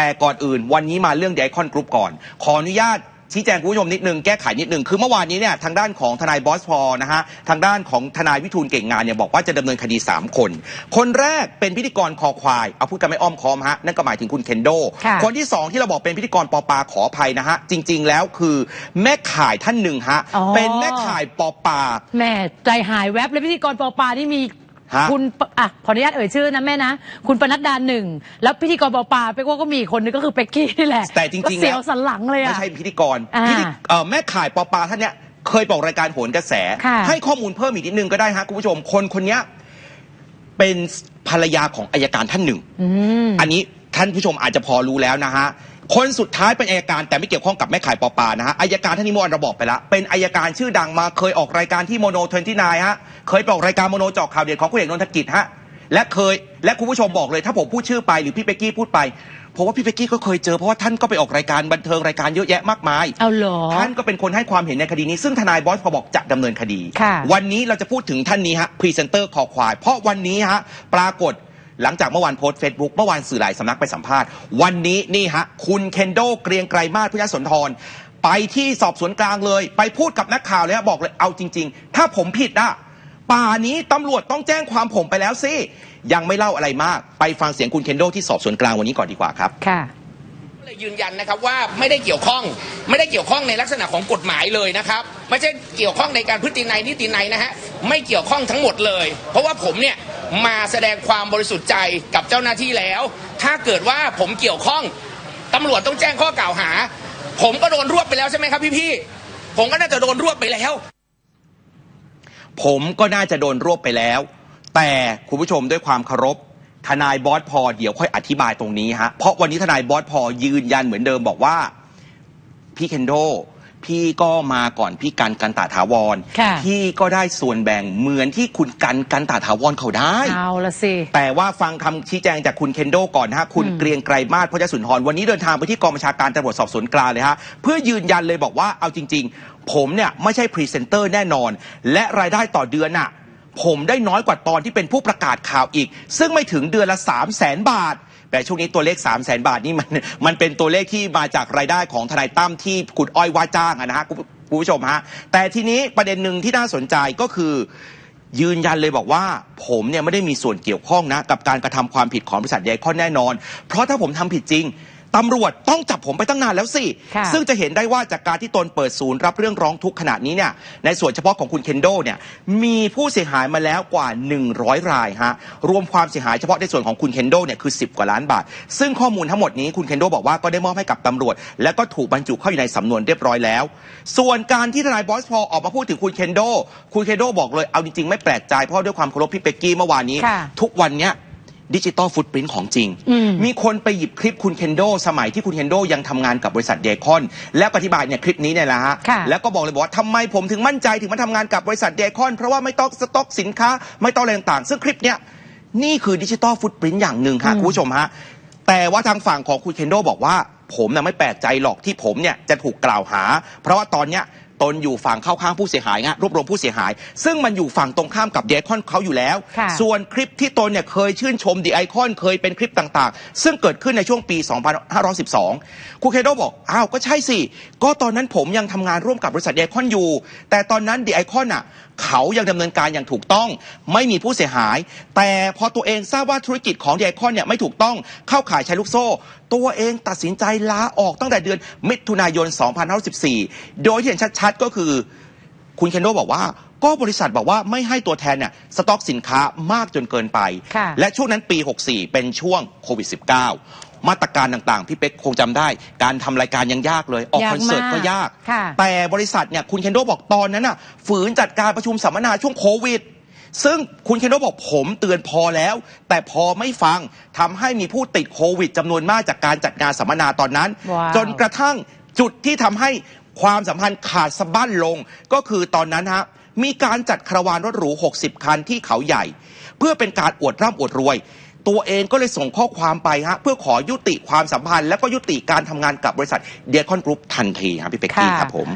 แต่ก่อนอื่น วันนี้มาเรื่องไดคอนกรุ๊ปก่อน ขออนุญาตชี้แจงคุณผู้ชมนิดนึงแก้ไขนิดนึงคือเมื่อวานนี้เนี่ยทางด้านของทนายบอสพอนะฮะทางด้านของทนายวิทูลเก่งงานเนี่ยบอกว่าจะดำเนินคดี 3 คน คนแรกเป็นพิธีกรคอควายเอาพูดกันไม่อ้อมค้อมฮะนั่นก็หมายถึงคุณเคนโดค่ะคนที่ 2 ที่เราบอกเป็นพิธีกรปอปาขออภัยนะฮะจริง ๆ แล้วคือแม่ข่ายท่านหนึ่งฮะอ๋อเป็นแม่ข่ายปอปาแหม่ใจหายแวบเลยพิธีกรปอปาที่มี ฮะ คุณปอะขออนุญาตเอ่ยชื่อนะแม่นะ คุณปนัดดาหนึ่ง แล้วพิธีกรปอปาเป๊กว่าก็มีอีกคนนึงก็คือเป็กกี้นี่แหละแต่จริงๆก็เสียวแล้วสันหลังเลยอะ ไม่ใช่พิธีกรอ่าพิธีเอ่อแม่ข่ายปอปาท่านเนี้ยเคยบอกรายการโหนกระแส ค่ะ ให้ข้อมูลเพิ่มอีกนิดนึงก็ได้ฮะคุณผู้ชมคนคนเนี้ยเป็นภรรยาของอายการท่านหนึ่ง อืม อันนี้ท่านผู้ชมอาจจะพอรู้แล้วนะฮะ คนสุดท้ายเป็นอายการแต่ไม่เกี่ยวข้องกับแม่ขายปอปานะฮะอายการท่านนี้เมื่อวานเราบอกไปแล้ว เป็นอายการชื่อดังมาเคยออกรายการที่โมโนทเวนตี้นฮะเคยไปออกรายการโมโนเจาะข่าวเด็ดของคุณเอกนนทกิจฮะและเคยและคุณผู้ชมบอกเลยถ้าผมพูดชื่อไปหรือพี่เป๊กกี้พูดไปเพราะว่าพี่เป๊กกี้ก็เคยเจอเพราะว่าท่านก็ไปออกรายการบันเทิงรายการเยอะแยะมากมายเอาเหรอท่านก็เป็นคนให้ความเห็นในคดีนี้ซึ่งทนายบอสพอบอกจะดำเนินคดีค่ะวันนี้เราจะพูดถึงท่านนี้ฮะพรีเซนเตอร์คอควาย เพราะวันนี้ฮะปรากฏ หลังจากเมื่อวานโพสต์เฟซบุ๊กเมื่อวานสื่อหลายสำนักไปสัมภาษณ์ วันนี้นี่ฮะ คุณเคนโดเกรียงไกรมาศพุทธสนทร ไปที่สอบสวนกลางเลย ไปพูดกับนักข่าวเลยฮะบอกเลยเอาจริง ๆ ถ้าผมผิดอะป่านี้ตำรวจต้องแจ้งความผมไปแล้วสิ ยังไม่เล่าอะไรมาก ไปฟังเสียงคุณเคนโดที่สอบสวนกลางวันนี้ก่อนดีกว่าครับค่ะเลยยืนยันนะครับว่าไม่ได้เกี่ยวข้องไม่ได้เกี่ยวข้องในลักษณะของกฎหมายเลยนะครับ ไม่ใช่เกี่ยวข้องในการพฤตินัยนิตินัยนะฮะไม่เกี่ยวข้องทั้งหมดเลย เพราะว่าผมเนี่ย มาแสดงความบริสุทธิ์ใจกับเจ้าหน้าที่แล้ว ถ้าเกิดว่าผมเกี่ยวข้องตำรวจต้องแจ้งข้อกล่าวหา ผมก็โดนรวบไปแล้วใช่ไหมครับพี่ๆผมก็น่าจะโดนรวบไปแล้ว ผมก็น่าจะโดนรวบไปแล้ว แต่คุณผู้ชมด้วยความเคารพทนายบอสพอเดี๋ยวค่อยอธิบายตรงนี้ฮะเพราะวันนี้ทนายบอสพอยืนยันเหมือนเดิมบอกว่าพี่เคนโด พี่ก็มาก่อนพี่กันกันตาถาวร ค่ะพี่ก็ได้ส่วนแบ่งเหมือนที่คุณกันกันตาถาวรเขาได้ เอาละสิ แต่ว่าฟังคำชี้แจงจากคุณเคนโดก่อนนะฮะคุณอืมเกรียงไกรมาศพจสุนทร วันนี้เดินทางไปที่กองบัญชาการตำรวจสอบสวนกลางเลยฮะเพื่อยืนยันเลยบอกว่าเอาจริง ๆ ผมเนี่ยไม่ใช่พรีเซนเตอร์แน่นอน และรายได้ต่อเดือนน่ะผมได้น้อยกว่าตอนที่เป็นผู้ประกาศข่าวอีก ซึ่งไม่ถึงเดือนละ 3 0 0แสนบาท แต่ช่วงนี้ตัวเลข 3 0 0แสนบาทนี่มันมันเป็นตัวเลขที่มาจากรายได้ของทนายตั้มที่ขุดอ้อยว่าจ้างนะฮะคุณผู้ชมฮะแต่ทีนี้ประเด็นหนึ่งที่น่าสนใจก็คือ ยืนยันเลยบอกว่า ผมเนี่ยไม่ได้มีส่วนเกี่ยวข้องนะ กับการกระทำความผิดของบริษัทใยคอนแน่นอน เพราะถ้าผมทำผิดจริง ตำรวจต้องจับผมไปตั้งนานแล้วสิค่ะซึ่งจะเห็นได้ว่าจากการที่ตนเปิดศูนย์รับเรื่องร้องทุกข์ขณะนี้เนี่ยในส่วนเฉพาะของคุณเคนโดเนี่ยมีผู้เสียหายมาแล้วกว่า 100 รายฮะรวมความเสียหายเฉพาะในส่วนของคุณเคนโดเนี่ยคือ 10 กว่าล้านบาท ซึ่งข้อมูลทั้งหมดนี้คุณเคนโดบอกว่าก็ได้มอบให้กับตำรวจ และก็ถูกบรรจุเข้าอยู่ในสำนวนเรียบร้อยแล้ว ส่วนการที่ทนายบอสพอออกมาพูดถึงคุณเคนโดคุณเคนโดบอกเลยเอาจริงๆไม่แปลกใจเพราะด้วยความเคารพพี่เป็กกี้เมื่อวานนี้ค่ะทุกวันเนี้ย ดิจิตอลฟุตปรินต์ของจริงอืมมีคนไปหยิบคลิปคุณเคนโดสมัยที่คุณเคนโดยังทำงานกับบริษัทเดคอน แล้วก็อธิบายเนี่ยคลิปนี้เนี่ยแหละฮะค่ะแล้วก็บอกเลยบอกว่าทำไมผมถึงมั่นใจถึงมาทำงานกับบริษัทเดคอน เพราะว่าไม่ต้องสต็อกสินค้า ไม่ต้องอะไรต่างๆ ซึ่งคลิปเนี้ยนี่คือดิจิตอลฟุตปรินต์อย่างหนึ่งค่ะคุณผู้ชมฮะแต่ว่าทางฝั่งของคุณเคนโดบอกว่าผมน่ะไม่แปลกใจหรอกที่ผมเนี่ยจะถูกกล่าวหา เพราะว่าตอนเนี้ย ตนอยู่ฝั่งเข้าข้างผู้เสียหายฮะรวบรวมผู้เสียหาย ซึ่งมันอยู่ฝั่งตรงข้ามกับเดคอนเขาอยู่แล้วค่ะส่วนคลิปที่ตนเนี่ยเคยชื่นชมดีไอคอนเคยเป็นคลิปต่างๆ ซึ่งเกิดขึ้นในช่วงปี 2512คูเคโดบอกอ้าวก็ใช่สิก็ตอนนั้นผมยังทำงานร่วมกับบริษัทดีไอคอนอยู่ แต่ตอนนั้นดีไอคอนอะ เขายังดำเนินการอย่างถูกต้อง ไม่มีผู้เสียหาย แต่พอตัวเองทราบว่าธุรกิจของดีไอคอนเนี่ยไม่ถูกต้องเข้าข่ายใช้ลูกโซ่ ตัวเองตัดสินใจลาออกตั้งแต่เดือนมิถุนายน 2514 โดยที่เห็นชัดๆก็คือคุณเคนโดบอกว่าก็บริษัทบอกว่าไม่ให้ตัวแทนเนี่ยสต็อกสินค้ามากจนเกินไปค่ะและช่วงนั้นปี 64 เป็นช่วงโควิด -19 มาตรการต่างๆ พี่เป๊กคงจำได้ การทำรายการยังยากเลย ออกยากคอนเสิร์ตมากก็ยากค่ะ แต่บริษัทเนี่ยคุณเคนโดบอกตอนนั้นน่ะฝืนจัดการประชุมสัมมนาช่วงโควิด ซึ่งคุณเคนโดบอกผมเตือนพอแล้ว แต่พอไม่ฟังทำให้มีผู้ติดโควิดจำนวนมากจากการจัดงานสัมมนาตอนนั้น ว้าวจนกระทั่งจุดที่ทำให้ความสัมพันธ์ขาดสะบั้นลง ก็คือตอนนั้นฮะมีการจัดคาราวานรถหรู 60 คันที่เขาใหญ่ เพื่อเป็นการอวดร่ำอวดรวย ตัวเองก็เลยส่งข้อความไปฮะเพื่อขอยุติความสัมพันธ์ และก็ยุติการทำงานกับบริษัทเดียคอนกรุ๊ปทันทีครับพี่เป็กกี้ค่ะครับผม